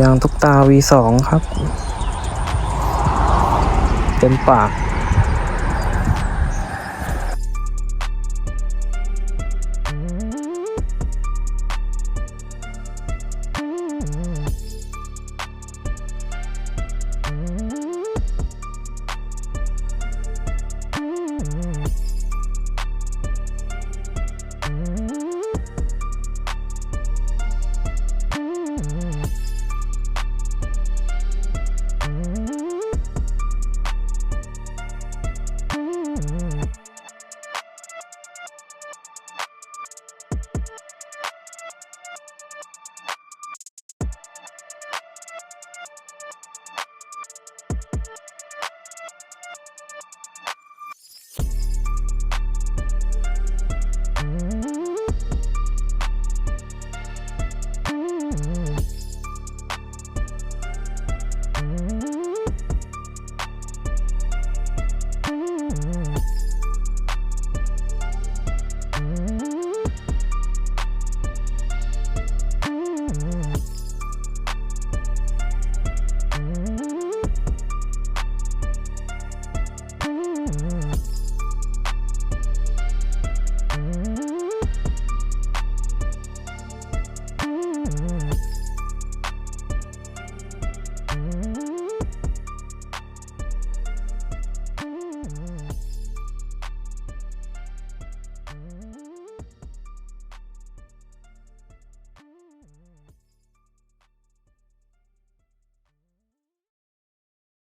ยางทุกตา V2 ครับ เต็มปาก